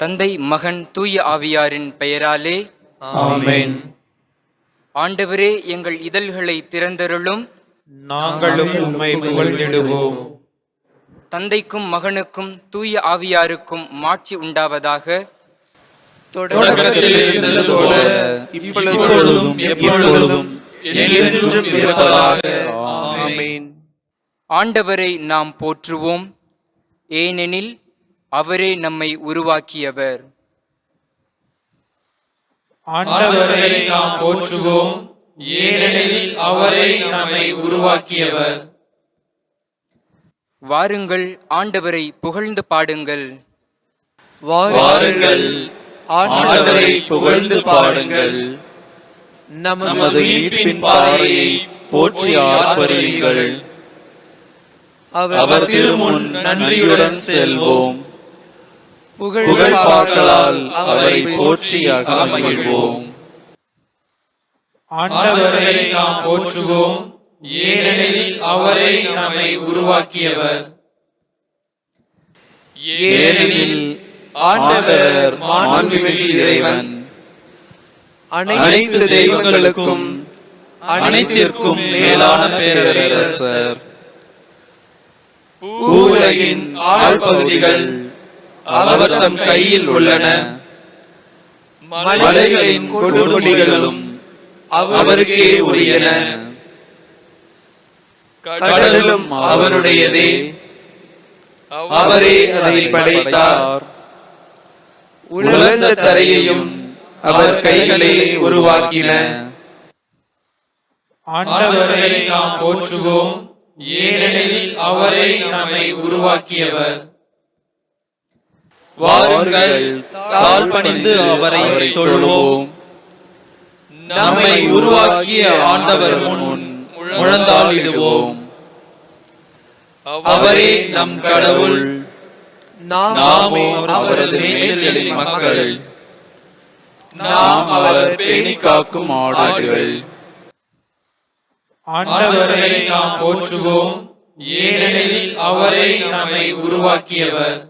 தந்தை மகன் தூய ஆவியாரின் பெயராலே ஆமென். ஆண்டவரே எங்கள் இதழ்களை திறந்தருளும். நாங்களும் உம்மை புகழ்ந்திடுவோம். தந்தைக்கும் மகனுக்கும் தூய ஆவியாருக்கும் மாட்சி உண்டாவதாக. தொடக்கத்தில் இருந்தது போல இப்பொழுதும் எப்பொழுதும் என்றென்றும் இருப்பதாக. ஆமென். ஆண்டவரை நாம் போற்றுவோம். ஏனெனில் அவரே நம்மை உருவாக்கியவர். ஆண்டவரை நாம் போற்றுவோம். ஏனெனில் அவரை நம்மை உருவாக்கியவர். வாருங்கள் ஆண்டவரை புகழ்ந்து பாடுங்கள். வாருங்கள். ஆண்டவரை புகழ்ந்து பாடுங்கள். நமது மீட்பின் பாறையை போற்றி ஆர்ப்பரியுங்கள். அவர் திருமுன் நன்றியுடன் செல்வோம். புகழ் பாக்களால் அவரை போற்றி அகமகிழ்வோம். ஆண்டவரை நாம் போற்றுவோம். ஏனெனில் அவரை நம்மை உருவாக்கியவர். ஏனெனில் ஆண்டவர் மாண்புமிகு இறைவன். அனைத்து தெய்வங்களுக்கும் அனைத்திற்கும் மேலான பேரரசர். பூவுலகின் ஆழ்பகுதிகள் அவர் தம் கையில் உள்ளன. மலைகளின் கொடுமுடிகளும் அவருக்கே உரியன. கடலும் அவருடையதே. அவரே அதை படைத்தார். உலர்ந்த தரையையும் அவர் கைகளே உருவாக்கின. ஆண்டவரை நாம் போற்றுவோம். ஏனெனில் அவரை நம்மை உருவாக்கியவர். வாருங்கள் தாழ் பணிந்து அவரை தொழுவோம். நம்மை உருவாக்கிய ஆண்டவர் முன் முழந்தாளிடுவோம் அவரே நம் கடவுள். நாமோ அவரது மேய்ச்சலின் மக்கள். நாம் அவர் பேணி காக்கும் ஆடுகள். ஆண்டவரை நாம் போற்றுவோம். ஏனெனில் அவரை நம்மை உருவாக்கியவர்.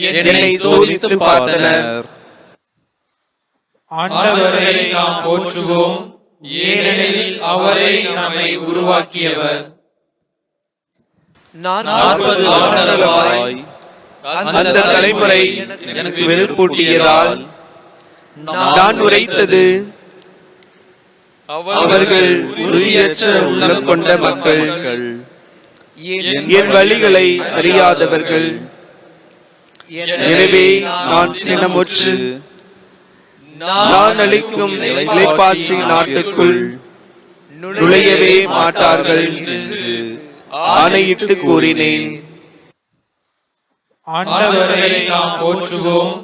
என்னை சோதித்து பார்த்தனர். ஆண்டவரை நாம் போற்றுவோம். ஏனெனில் அவரை நம்மை உருவாக்கியவர். நாற்பது ஆண்டுகளாய் அந்த தலைமுறை எனக்கு வெறுப்பூட்டியதால் நான் உரைத்தது. அவர்கள் உறுதியற்ற உள்ளம் கொண்ட மக்கள். என் வழிகளை அறியாதவர்கள். எனவே நான் சினமுற்று நான் அளிக்கும் இலைப்பாற்றி நாட்டுக்குள் நுழையவே மாட்டார்கள் என்று ஆணையிட்டு கூறினேன். ஆண்டவரை நாம் போற்றுவோம்.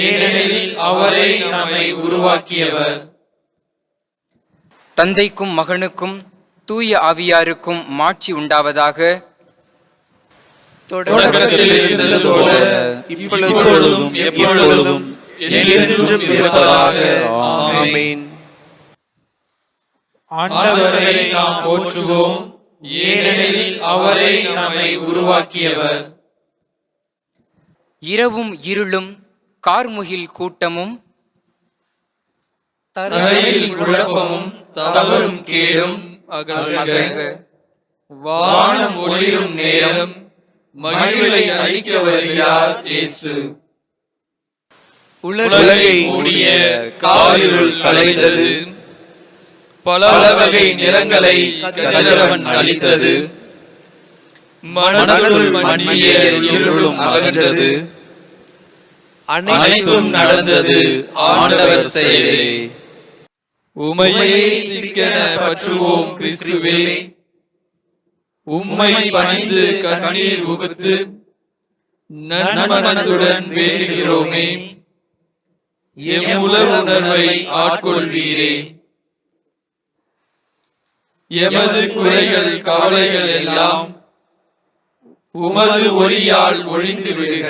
ஏனெனில் அவரை நம்மை உருவாக்கியவர். தந்தைக்கும் மகனுக்கும் தூய ஆவியாருக்கும் மாட்சி உண்டாவதாக தொடக்கத்தில் இருந்தது போல இப்பொழுதும் எப்பொழுதும் என்றென்றும் இருப்பதாக ஆமென். ஆண்டவரை நாம் போற்றுவோம். ஏனெனில் அவரை நம்மை உருவாக்கியவர். இரவும் இருளும் கார்முகில் கூட்டமும் தரையில் குழப்பமும் தவறும் கேடும். வானம் ஒளிரும் நேரம் மகிழ்வை அளிக்க வருகிறார் இயேசு. உலகை மூடிய காரிருள் கலைந்தது. பல வகை நிறங்களை கதிரவன் அளித்தது மனதுள் மன்னிய இருளும் அகன்றது. அனைத்தும் நடந்தது ஆண்டவர் செயலே. உமையே சிக்கன பற்றுவோம் கிறிஸ்துவே. உம்மை பணிந்து கண்ணீர் உகுத்து நன்மனதுடன் வேண்டுகிறோமே. எம் உலக உணர்வை ஆட்கொள்வீரே. எமது குறைகள் கவலைகள் எல்லாம் உமது ஒளியால் ஒழிந்து விடுக.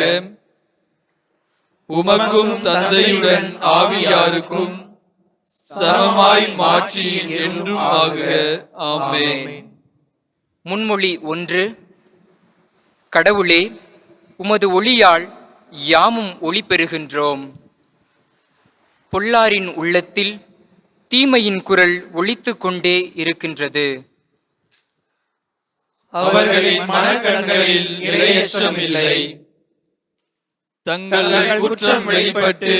உமக்கும் தந்தையுடன் ஆவியாருக்கும் சமமாய் மாற்றி என்றும் ஆகுக. ஆமேன். முன்மொழி ஒன்று கடவுளே உமது ஒளியால் யாமும் ஒளி பெறுகின்றோம். பொல்லாரின் உள்ளத்தில் தீமையின் குரல் ஒலித்துக் கொண்டே இருக்கின்றது. அவர்களின் மனக்கண்களில் இரையச்சம் இல்லை. தங்கள் குற்றம் வெளிப்பட்டு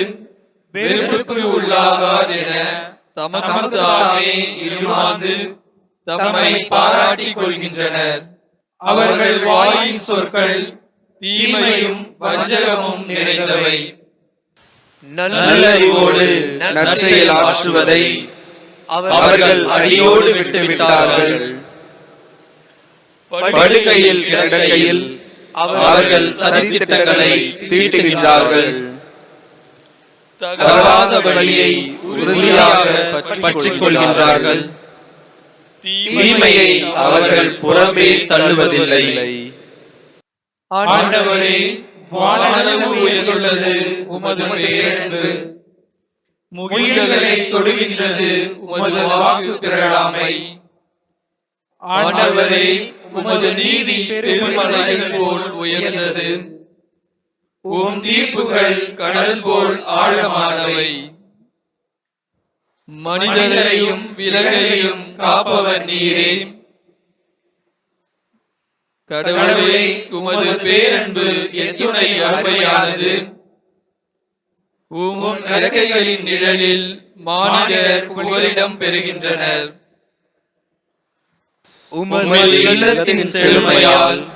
வெறுப்புக்கு உள்ளாகார் தமக்கு தாமே இருமாந்து தம்மை பாராட்டிக் கொள்கின்றனர் அவர்கள் வாயின் சொற்கள் தீமையும் வஞ்சகமும் நிறைந்தவை. நல்லறிவோடு நற்செயல் ஆற்றுவதை அவர்கள் அடியோடு விட்டுவிட்டார்கள். படுக்கையில் கிடக்கையில் அவர்கள் சதித்திட்டங்களை தீட்டுகின்றார்கள். தகாத வழியை உறுதியாக பற்றிக் கொள்கின்றார்கள். தீமையை அவர்கள் புறம்பே தள்ளுவதில்லை. ஆண்டவரே உயர்ந்துள்ளது உமது பேரன்பு. முகில்களை தொடுகின்றது உமது வாக்கு பிறழாமை ஆண்டவரே உமது நீதி பெருமலைகள் போல் உயர்ந்தது. உம் தீர்ப்புகள் கடல் போல் ஆழமானவை. மனிதரையும் விலகையும் காப்பவர் நீரே. கடவுளே உமது பேரன்பு எத்துணை அருமையானது உம் இறக்கைகளின் நிழலில் மானிடர் புகலிடம் பெறுகின்றனர். உமது இல்லத்தின் செழுமையால்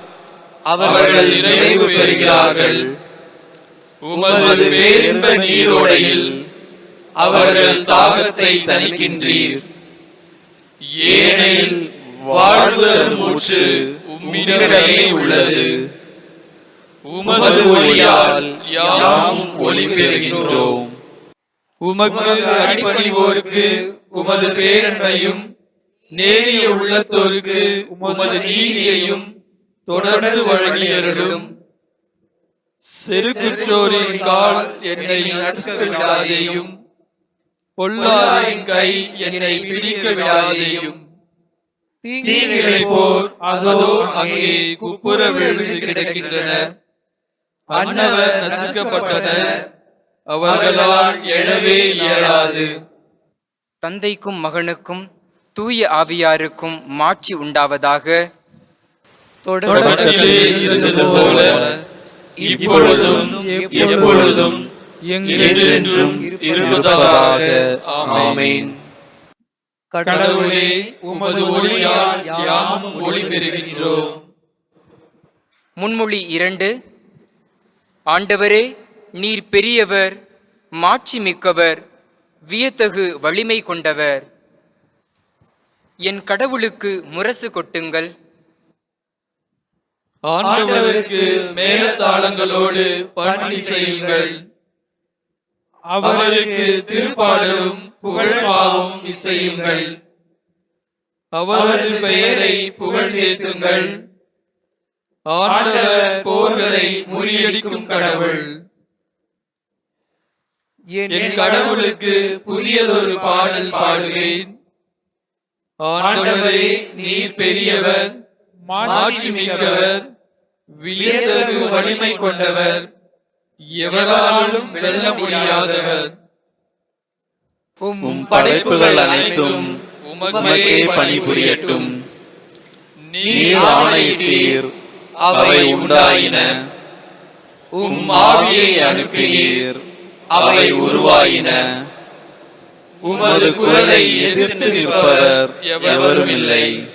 அவர்கள் நிறைவு பெறுகிறார்கள். உமது பேரின்ப நீரோடையில் அவர்கள் தாகத்தை தணிக்கின்றீர். ஏனெனில் வாழ்வதன் மூச்சு உம்மிடமே உள்ளது. உமது ஒளியால் யாம் ஒளி பெறுகின்றோம். உமக்கு அடிபணிவோருக்கு உமது பேரன்பையும் நேரிய உள்ளத்தோருக்கு உமது நீதியையும் தொடர்ந்து வழங்கியருளும். செருக்குற்றோரின் கால் என்னை நசுக்க விடாதேயும் பொல்லாரின் கை என்னை பிடிக்க விடாதேயும். தீங்களை போர் அதோ அங்கே குப்புற விழுந்து கிடக்கின்றன. அன்னவர் நசுக்கப்பட்டனர். அவர்களால் எழவே இயலாது. தந்தைக்கும் மகனுக்கும் தூய ஆவியாருக்கும் மாட்சி உண்டாவதாக போல இப்பொழுதும் எப்பொழுதும் என்றென்றும் இருப்பதாக. ஆமென். கடவுளே உமது ஒளியால் யாமும் ஒளி பெறுகின்றோம் முன்மொழி இரண்டு. ஆண்டவரே நீர் பெரியவர் மாட்சி மிக்கவர் வியத்தகு வலிமை கொண்டவர். என் கடவுளுக்கு முரசு கொட்டுங்கள். ஆண்டவருக்கு மேலத்தாளங்களோடு பணி செய்யுங்கள் அவருக்கு திருப்பாடலும் புகழ்பாவும் இசையுங்கள். அவரது பெயரை புகழ்ந்தேத்துங்கள் ஆண்டவர் போர்களை முறியடிக்கும் கடவுள். என் கடவுளுக்கு புதியதொரு பாடல் பாடுவேன். ஆண்டவரே நீர் பெரியவர் மாட்சி மிக்கவர் வியத்தகு வலிமை கொண்டவர். எவராலும் வெல்ல முடியாதவர். உம் படைப்புகள் அனைத்தும் உமக்கே பணிபுரியட்டும். நீர் ஆணையிட்டீர் அவை உண்டாயின. உம் ஆவியை அனுப்பினீர் அவை உருவாயின. உமது குரலை எதிர்த்து நிற்பவர் எவரும் இல்லை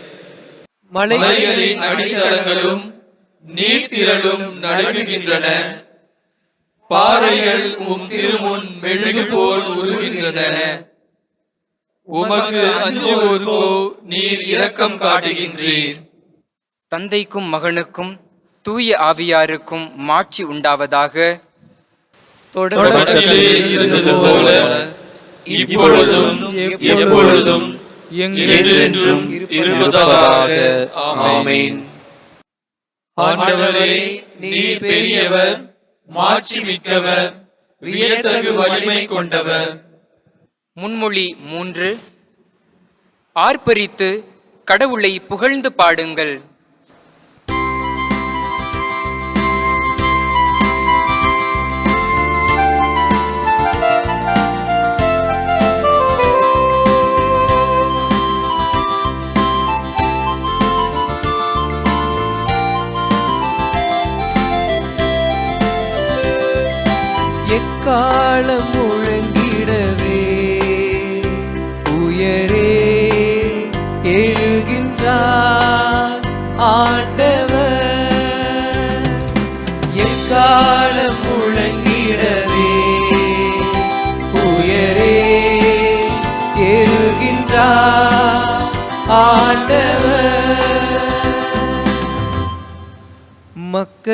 மலைகளின் அடித்தளங்களும் நீர்த்திரளும் நடுங்குகின்றன. பாறைகள் உம் திருமுன் மெழுகு போல் உருகுகின்றன. உமக்கு அஞ்சுவோருக்கோ நீர் இரக்கம் காட்டுகின்றீர். தந்தைக்கும் மகனுக்கும் தூய ஆவியாருக்கும் மாட்சி உண்டாவதாக தொடக்கத்திலே இருந்தது போல இப்பொழுதும் எப்பொழுதும் என்றென்றும் இருப்பதாக. ஆமென். ஆண்டவரே நீர் பெரியவர் மாட்சி மிக்கவர் வியத்தகு வலிமை கொண்டவர். முன்மொழி மூன்று. ஆர்ப்பரித்து கடவுளை புகழ்ந்து பாடுங்கள்.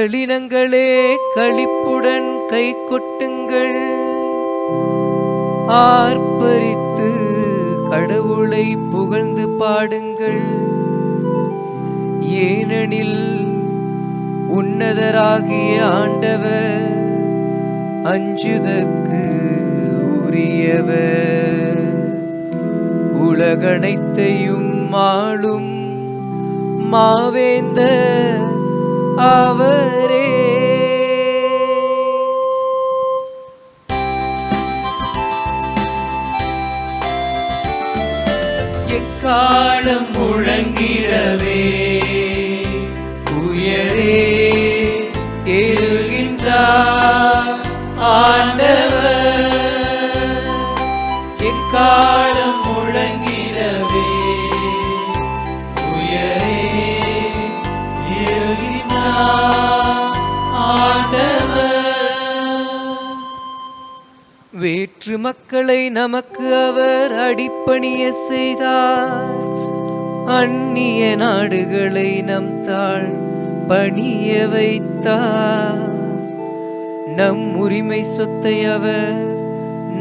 களினங்களே களிப்புடன் கை கொட்டுங்கள். ஆர்ப்பரித்து கடவுளை புகழ்ந்து பாடுங்கள். ஏனெனில் உன்னதராகிய ஆண்டவர் அஞ்சுதற்கு உரியவர். உலகனைத்தையும் ஆளும் மாவேந்த அவரே. எக்காலம் முழங்கிடவே. உயரே ஏறுகின்றார் ஆண்டவர். எக்காலம் வேற்று மக்களை நமக்கு அவர் அடிப்பணிய செய்தார். அந்நிய நாடுகளை நம் தாழ் பணிய வைத்தார். நம் உரிமை சொத்தை அவர்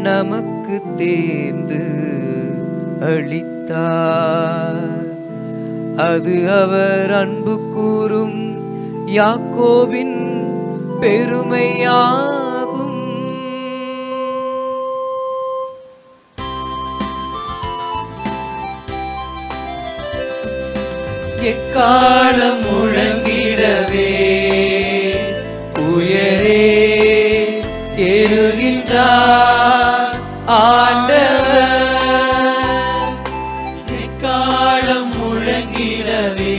நமக்கு தேர்ந்து அளித்தார். அது அவர் அன்பு கூறும் யாக்கோவின் பெருமையார் எக்காலம் முழங்கிடவே? உயரே எழுகின்றார் ஆண்டவர். எக்காலம் முழங்கிடவே?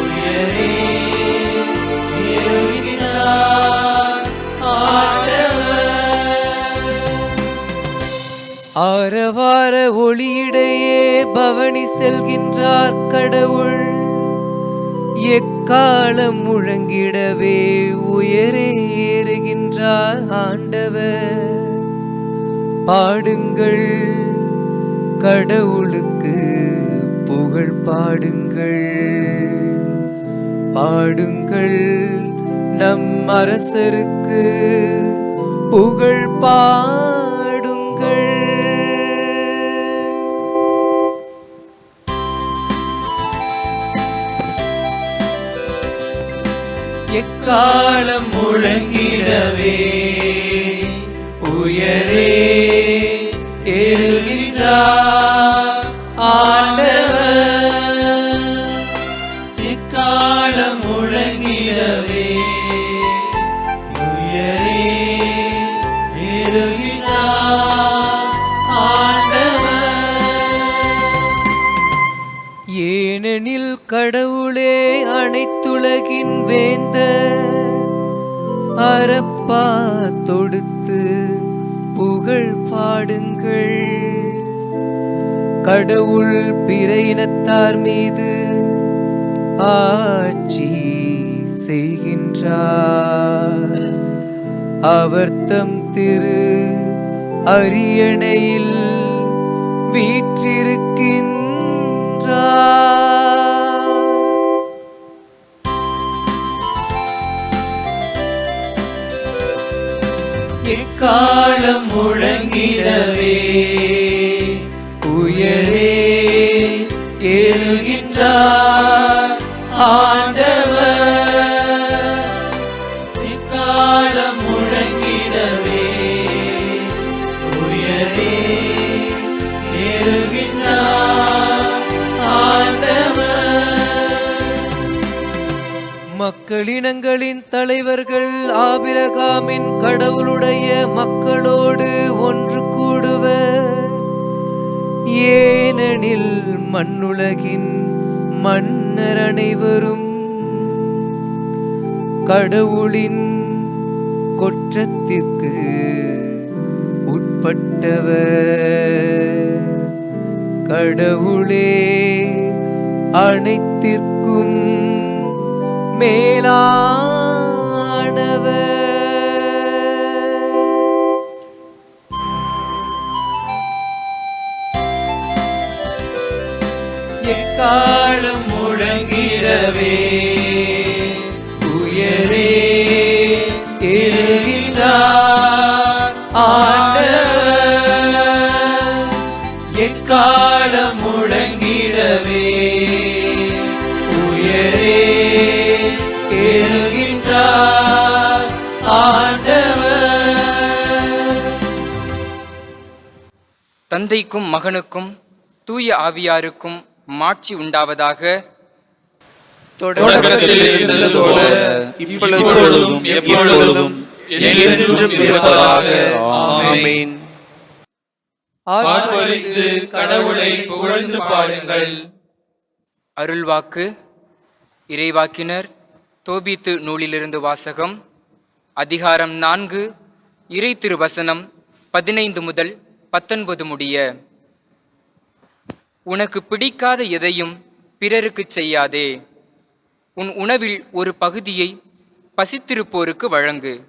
உயரே ஏறுகின்றார் ஆண்டவர். ஆரவார ஒளியிடையே பவனி செல்கின்றார். கடவுள் எக்காலம் முழங்கிடவே உயரே ஏறுகின்றார் ஆண்டவர். பாடுங்கள் கடவுளுக்கு புகழ் பாடுங்கள். பாடுங்கள் நம் அரசருக்கு புகழ் பா காலம் முழங்கிடவே. உயரே அனைத்துலகின் வேந்த அறப்பா தொடுத்து புகழ் பாடுங்கள். கடவுள் பிற இனத்தார் மீது ஆட்சி செய்கின்றார். அவர் தம் திரு அரியணையில் வீற்றிருக்கின்றார். காலம் முழங்கிடவே. உயரே ஏறுகின்றார் மக்களினங்களின் தலைவர்கள் ஆபிரகாமின் கடவுளுடைய மக்களோடு ஒன்று கூடுவர். ஏனெனில் மண்ணுலகின் மன்னர் அனைவரும் கடவுளின் கொற்றத்திற்கு உட்பட்டவர். கடவுளே அனைத்திற்கு மேலானவர். எக்காலம் முழங்கிடவே தந்தைக்கும் மகனுக்கும் தூய ஆவியாருக்கும் மாட்சி உண்டாவதாக கடவுளை புகழ்ந்து பாடுங்கள். அருள்வாக்கு இறைவாக்கினர் தோபித்து நூலிலிருந்து வாசகம் அதிகாரம் நான்கு இறை திருவசனம் பதினைந்து முதல் பத்தொன்பது முடிய உனக்கு பிடிக்காத எதையும் பிறருக்குச் செய்யாதே. உன் உணவில் ஒரு பகுதியை பசித்திருப்போருக்கு வழங்கு.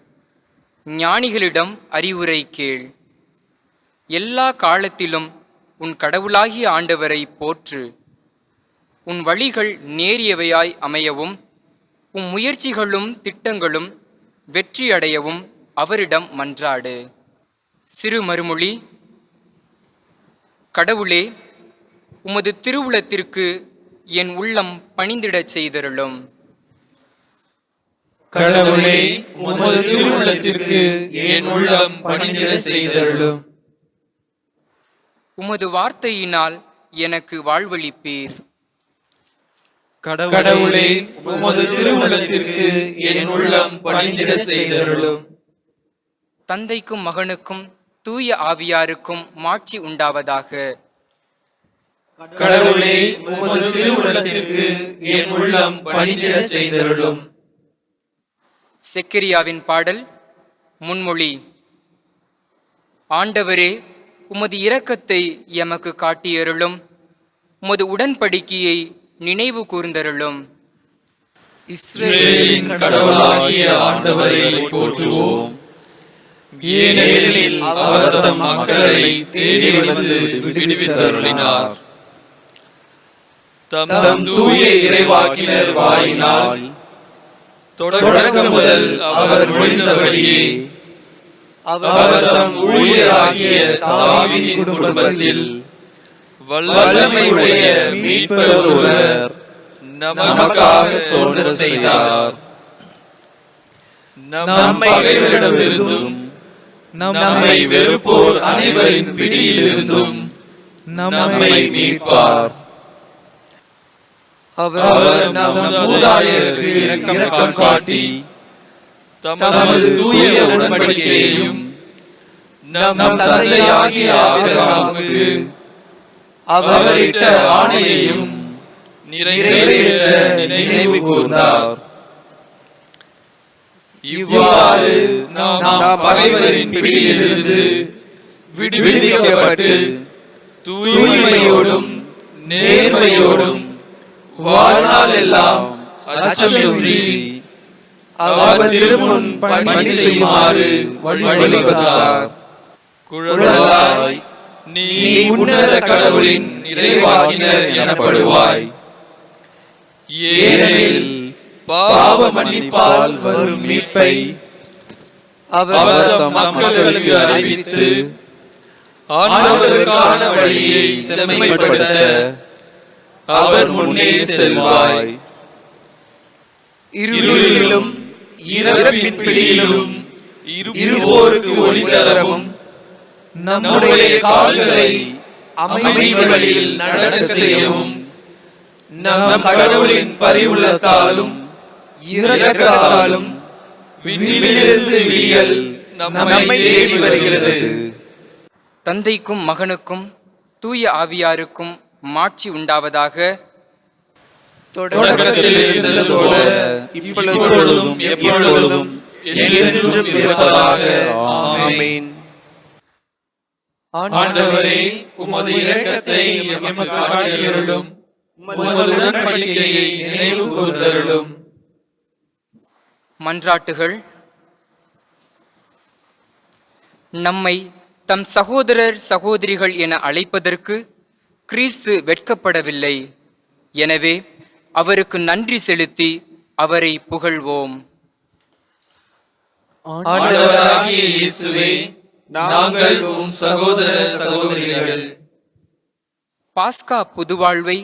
ஞானிகளிடம் அறிவுரை கேள். எல்லா காலத்திலும் உன் கடவுளாகிய ஆண்டவரை போற்று. உன் வழிகள் நேரியவையாய் அமையவும் உன் முயற்சிகளும் திட்டங்களும் வெற்றியடையவும் அவரிடம் மன்றாடு. சிறு மறுமொழி கடவுளே உமது திருவுளத்திற்கு என் உள்ளம் பணிந்திடச் செய்தருளும். கடவுளே உமது திருவுள்ளத்திற்கு என் உள்ளம் பணிந்திட செய்தருளும். உமது வார்த்தையினால் எனக்கு வாழ்வளிப்பீர். கடவுளே உமது திருவுள்ளத்திற்கு என் உள்ளம் பணிந்திட செய்தருளும். தந்தைக்கும் மகனுக்கும் தூய ஆவியாருக்கும் மாட்சி உண்டாவதாக. கடவுளே உமது திருவுள்ளத்திற்கு என் உள்ளம் பணிந்திட செய்தருளும். செக்கரியாவின் பாடல் முன்மொழி. ஆண்டவரே உமது இரக்கத்தை எமக்கு காட்டியருளும். உமது உடன்படிக்கையை நினைவு கூர்ந்தருளும். இஸ்ரேலின் கடவுளாகிய ஆண்டவரை போற்றுவோம். ஏனெனில் அவர் தம் மக்களை தேடி வந்து விடுவித்தருளினார். தம் தூய இறைவாக்கினர் வாயினால் தொடக்கம் முதல் அவர் மொழிந்தபடியே அவர் தம் ஊழியராகிய தாவியின் குடும்பத்தில் வல்லமையுடைய மீட்பர் ஒருவர் நமக்காக தோன்ற செய்தார். நம் பகைவரிடமிருந்தும் நம்மை வெறுப்போர் அனைவரின் பிடியிலிருந்தும் நம்மை மீட்பார். அவர் நம் மூதாதையருக்கு இரக்கம் காட்டி தமது தூய உடன்படிக்கையையும் நம் தந்தையாகிய ஆபிரகாமுக்கு அவரிட்ட ஆணையையும் நிறைவேற்ற நினைவு கூர்ந்தார். இவ்வாறு நாம் பகைவரின் பிடியிலிருந்து விடுவிக்கப்பட்டு தூய்மையோடும் நேர்மையோடும் வாழ்நாள் எல்லாம் அச்சமின்றி அவர் திருமுன் பணி செய்யுமாறு வழிவகுத்தார் குழலாய் நீ உன்னத கடவுளின் இறைவாக்கினர் எனப்படுவாய். ஏனெனில் பாவ மன்னிப்பால் வரும் மீட்பை அவர் மக்களுக்கு அறிவித்து ஆண்டவருக்கான வழியை செம்மைப்படுத்த அவர் முன்னே செல்வாய். இருளிலும் இறப்பின் பிடியிலும் இருப்போருக்கு ஒளி தரவும் நம்முடைய கால்களை அமைதி வழியில் நடக்க செய்யவும் நம் கடவுளின் பரிவுள்ளத்தாலும் இரக்கத்தாலும் விண்ணிலிருந்து விடியல் நம்மை தேடி வருகிறது. தந்தைக்கும் மகனுக்கும் தூய ஆவியாருக்கும் மாட்சி உண்டாவதாக தொடக்கத்தில் இருந்தது போல இப்பொழுதும் எப்பொழுதும் என்றென்றும் இருப்பதாக. ஆமென். ஆண்டவரே உமது இரக்கத்தை எமக்கு காட்டியருளும் உமது உடன்படிக்கையை நினைவு கூர்ந்தருளும். மன்றாட்டுகள். நம்மை தம் சகோதரர் சகோதரிகள் என அழைப்பதற்கு கிறிஸ்து வெட்கப்படவில்லை. எனவே அவருக்கு நன்றி செலுத்தி அவரை புகழ்வோம். ஆண்டவராகிய இயேசுவே நாங்கள் உம் சகோதர சகோதரிகள். பாஸ்கா புதுவாழ்வை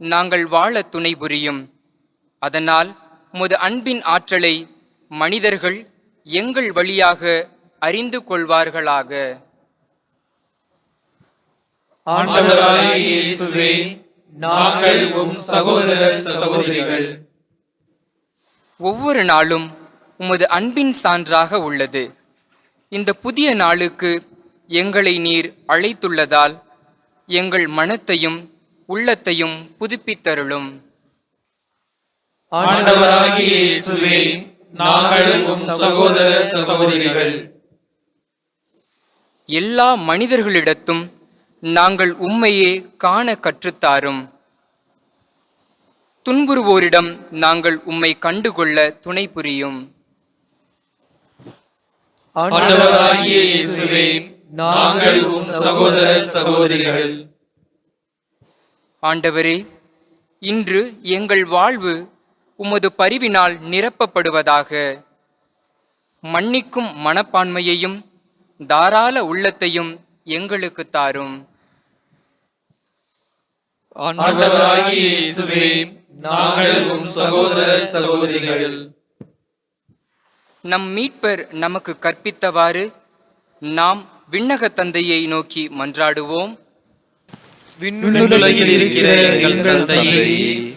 நாங்கள் வாழ துணை புரியும். அதனால் முது அன்பின் ஆற்றலை மனிதர்கள் எங்கள் வழியாக அறிந்து கொள்வார்களாக. நாங்கள் உம் சகோதர சகோதரிகள். ஒவ்வொரு நாளும் உமது அன்பின் சான்றாக உள்ளது. இந்த புதிய நாளுக்கு எங்களை நீர் அழைத்துள்ளதால் எங்கள் மனத்தையும் உள்ளத்தையும் புதுப்பித்தருளும். ஆண்டவராகிய இயேசுவே நாங்கள் உம் சகோதர சகோதரிகள். எல்லா மனிதர்களிடத்தும் நாங்கள் உம்மையே காண கற்றுத்தாரும். துன்புறுவோரிடம் நாங்கள் உம்மை கண்டுகொள்ள துணை புரியும். நாங்கள் உம் சகோதர சகோதரிகள். ஆண்டவரே இன்று எங்கள் வாழ்வு உமது பரிவினால் நிரப்பப்படுவதாக. மன்னிக்கும் மனப்பான்மையையும் தாராள உள்ளத்தையும் எங்களுக்கு தாரும். நம் மீட்பர் நமக்கு கற்பித்தவாறு நாம் விண்ணக தந்தையை நோக்கி மன்றாடுவோம். விண்ணுலகில் இருக்கிற எங்கள் தந்தையே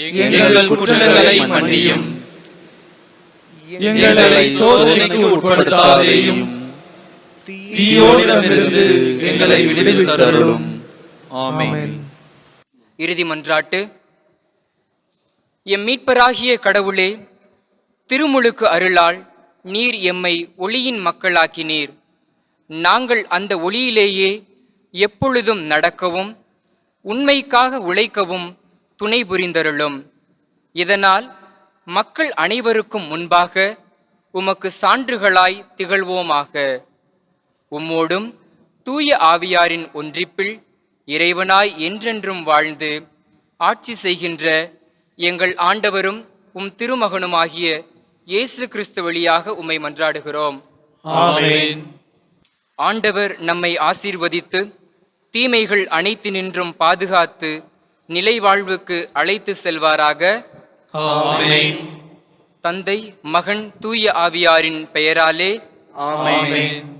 எங்கள் குற்றங்களை மன்னியும். எங்களை சோதனைக்கு உட்படுத்தாதேயும். தீயோனிடமிருந்து எங்களை விடுவித்தருளும் ஆமென். இறுதி மன்றாட்டு. எம் மீட்பராகிய கடவுளே திருமுழுக்கு அருளால் நீர் எம்மை ஒளியின் மக்களாக்கினீர். நாங்கள் அந்த ஒளியிலேயே எப்பொழுதும் நடக்கவும் உண்மைக்காக உழைக்கவும் துணை புரிந்தருளும். இதனால் மக்கள் அனைவருக்கும் முன்பாக உமக்கு சான்றுகளாய் திகழ்வோமாக. உம்மோடும் தூய ஆவியாரின் ஒன்றிப்பில் இறைவனாய் என்றென்றும் வாழ்ந்து ஆட்சி செய்கின்ற எங்கள் ஆண்டவரும் உம் திருமகனுமாகிய இயேசு கிறிஸ்து வழியாக உம்மை மன்றாடுகிறோம். ஆண்டவர் நம்மை ஆசீர்வதித்து தீமைகள் அனைத்து நின்றும் பாதுகாத்து நிலை வாழ்வுக்கு அழைத்து செல்வாராக. தந்தை மகன் தூய ஆவியாரின் பெயராலே. ஆமென்.